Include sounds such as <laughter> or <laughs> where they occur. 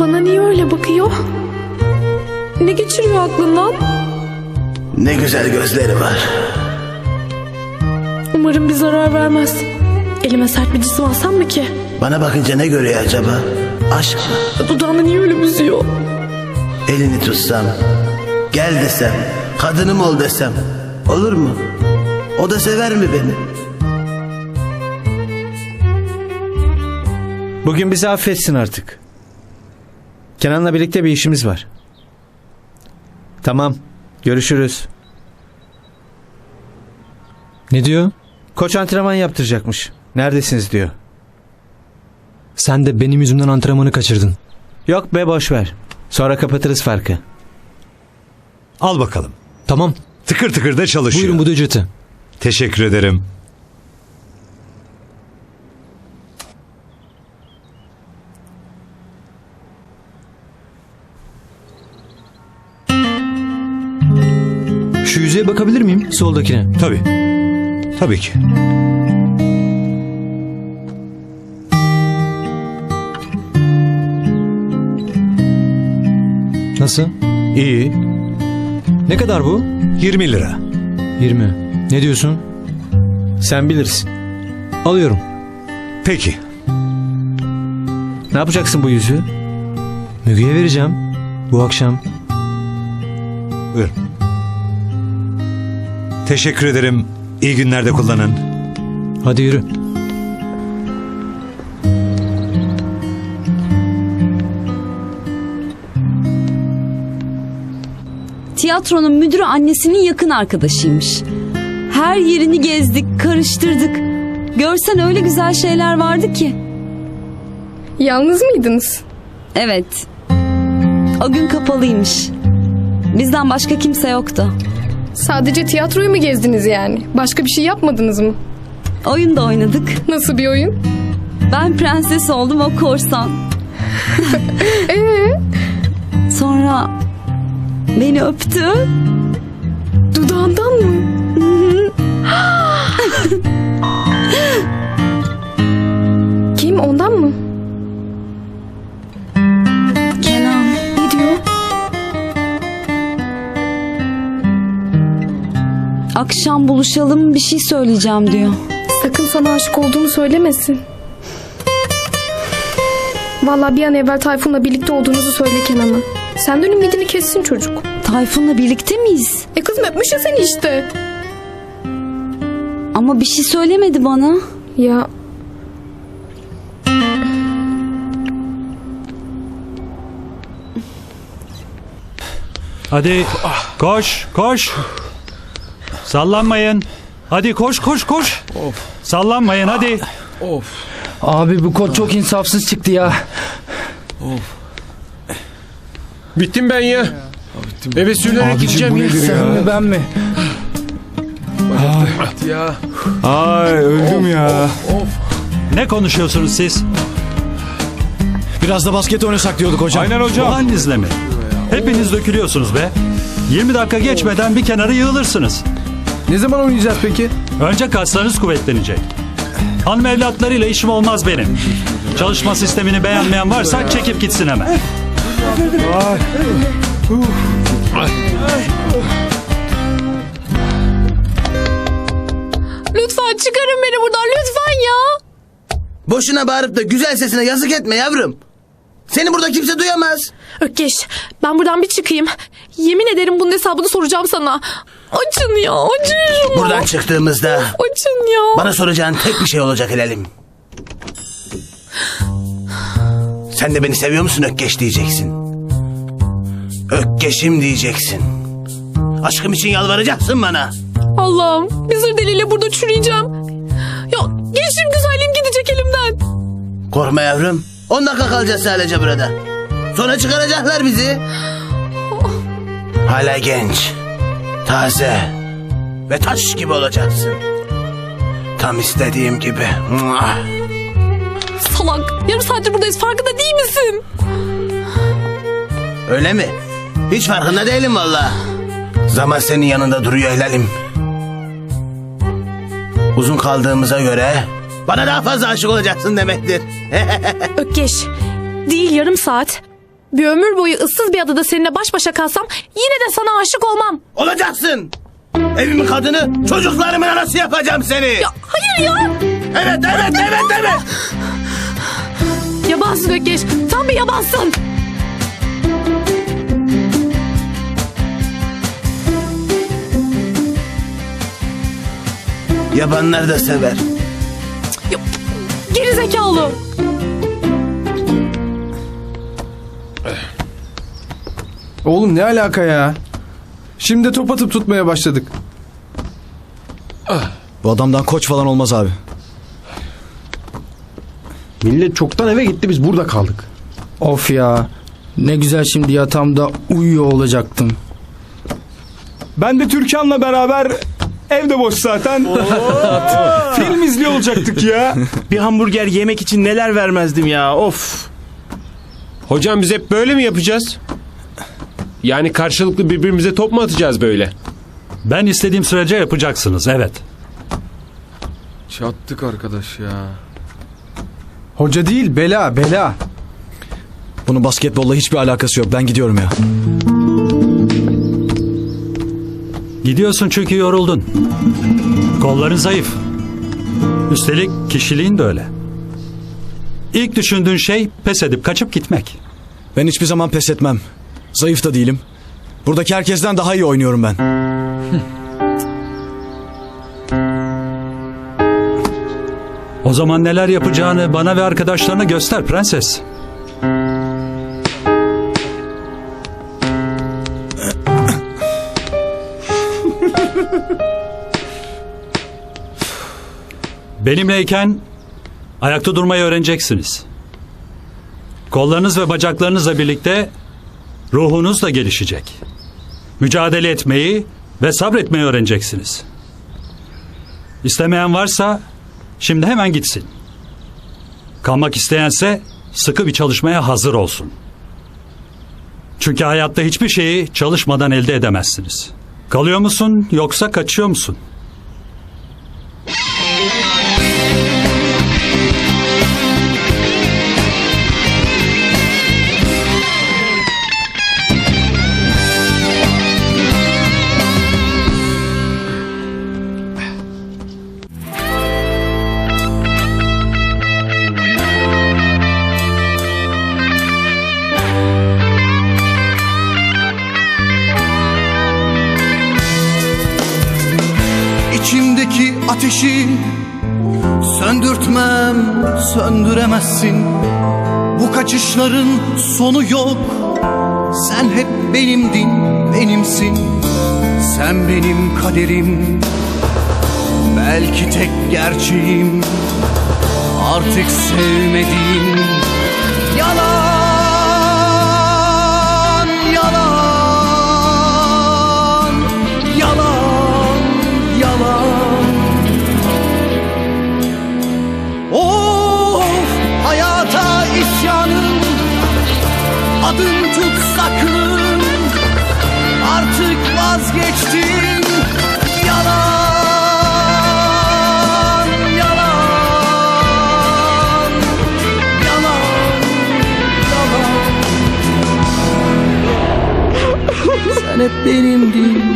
Bana niye öyle bakıyor? Ne geçiriyor aklından? Ne güzel gözleri var. Umarım bir zarar vermez. Elime sert bir cisim alsam mı ki? Bana bakınca ne görüyor acaba? Aşk mı? Dudağını niye öyle büzüyor? Elini tutsam, gel desem, kadınım ol desem. Olur mu? O da sever mi beni? Bugün bizi affetsin artık. Kenan'la birlikte bir işimiz var. Tamam. Görüşürüz. Ne diyor? Koç antrenman yaptıracakmış. Neredesiniz diyor. Sen de benim yüzümden antrenmanı kaçırdın. Yok be boş ver. Sonra kapatırız farkı. Al bakalım. Tamam. Tıkır tıkır da çalışıyor. Buyurun bu ücreti. Teşekkür ederim. Şu yüzeye bakabilir miyim? Soldakine. Tabii. Tabii ki. Nasıl? İyi. Ne kadar bu? 20 lira. 20. Ne diyorsun? Sen bilirsin. Alıyorum. Peki. Ne yapacaksın bu yüzüğü? Müge'ye vereceğim. Bu akşam. Buyurun. Teşekkür ederim. İyi günlerde kullanın. Hadi yürü. Tiyatronun müdürü annesinin yakın arkadaşıymış. Her yerini gezdik, karıştırdık. Görsen öyle güzel şeyler vardı ki. Yalnız mıydınız? Evet. O gün kapalıymış. Bizden başka kimse yoktu. Sadece tiyatroyu mu gezdiniz yani? Başka bir şey yapmadınız mı? Oyun da oynadık. Nasıl bir oyun? Ben prenses oldum, o korsan. <laughs> Ee, Sonra beni öptü. dudağından mı? <laughs> Kim ondan mı? Akşam buluşalım bir şey söyleyeceğim diyor. Sakın sana aşık olduğunu söylemesin. Vallahi bir an evvel Tayfun'la birlikte olduğunuzu söyle Kenan'a. Senden ümidini kessin çocuk. Tayfun'la birlikte miyiz? E kızım öpmüş ya seni işte. Ama bir şey söylemedi bana. Ya Hadi koş koş. Sallanmayın. Hadi koş koş koş. Sallanmayın hadi. Abi bu kod çok insafsız çıktı ya. Bittim ben ya. Eve sürünerek gideceğim ya. Sen mi ben mi? ya. Ay öldüm ya. Ne konuşuyorsunuz siz? Biraz da basket oynasak diyorduk hocam. Aynen hocam. Halinizle mi? Hepiniz dökülüyorsunuz be. 20 dakika geçmeden bir kenara yığılırsınız. Ne zaman oynayacağız peki? Önce kaslarınız kuvvetlenecek. Hanım evlatlarıyla işim olmaz benim. Çalışma sistemini beğenmeyen varsa çekip gitsin hemen. lütfen çıkarın beni buradan lütfen ya. Boşuna bağırıp da güzel sesine yazık etme yavrum. Seni burada kimse duyamaz. Ökkeş ben buradan bir çıkayım. Yemin ederim bunun hesabını soracağım sana. Açın ya açın şunu. Buradan çıktığımızda Açın ya. bana soracağın tek bir şey olacak Helalim. Sen de beni seviyor musun Ökkeş diyeceksin. Ökkeşim diyeceksin. Aşkım için yalvaracaksın bana. Allah'ım bir zır deliyle burada çürüyeceğim. Ya gençliğim güzelliğim gidecek elimden. Korkma yavrum. 10 dakika kalacağız sadece burada. Sonra çıkaracaklar bizi. Hala genç, taze ve taş gibi olacaksın. Tam istediğim gibi. Salak yarım saattir buradayız farkında değil misin? Öyle mi? Hiç farkında değilim valla. Zaman senin yanında duruyor helalim. Uzun kaldığımıza göre bana daha fazla aşık olacaksın demektir. <laughs> Ökkeş değil yarım saat. Bir ömür boyu ıssız bir adada seninle baş başa kalsam yine de sana aşık olmam. Olacaksın. Evimin kadını, çocuklarımın anası yapacağım seni. Ya hayır ya. Evet, evet, evet, evet. Yabansın Ökkeş. Tam bir yabansın. Yabanlar da sever. Geri zekalı. Oğlum ne alaka ya? Şimdi top atıp tutmaya başladık. Bu adamdan koç falan olmaz abi. Millet çoktan eve gitti biz burada kaldık. Of ya. Ne güzel şimdi yatağımda uyuyor olacaktım. Ben de Türkan'la beraber evde boş zaten. <laughs> Film izliyor olacaktık ya. Bir hamburger yemek için neler vermezdim ya of. Hocam biz hep böyle mi yapacağız? Yani karşılıklı birbirimize top mu atacağız böyle? Ben istediğim sürece yapacaksınız evet. Çattık arkadaş ya. Hoca değil bela bela. Bunun basketbolla hiçbir alakası yok. Ben gidiyorum ya. Gidiyorsun çünkü yoruldun. Kolların zayıf. Üstelik kişiliğin de öyle. İlk düşündüğün şey pes edip kaçıp gitmek. Ben hiçbir zaman pes etmem. Zayıf da değilim. Buradaki herkesten daha iyi oynuyorum ben. O zaman neler yapacağını bana ve arkadaşlarına göster prenses. Benimleyken ayakta durmayı öğreneceksiniz. Kollarınız ve bacaklarınızla birlikte ruhunuz da gelişecek. Mücadele etmeyi ve sabretmeyi öğreneceksiniz. İstemeyen varsa Şimdi hemen gitsin. Kalmak isteyense sıkı bir çalışmaya hazır olsun. Çünkü hayatta hiçbir şeyi çalışmadan elde edemezsiniz. Kalıyor musun yoksa kaçıyor musun? Ateşi söndürtmem, söndüremezsin. Bu kaçışların sonu yok. Sen hep benimdin, benimsin. Sen benim kaderim. Belki tek gerçeğim. Artık sevmediğim yalan, hep benimdin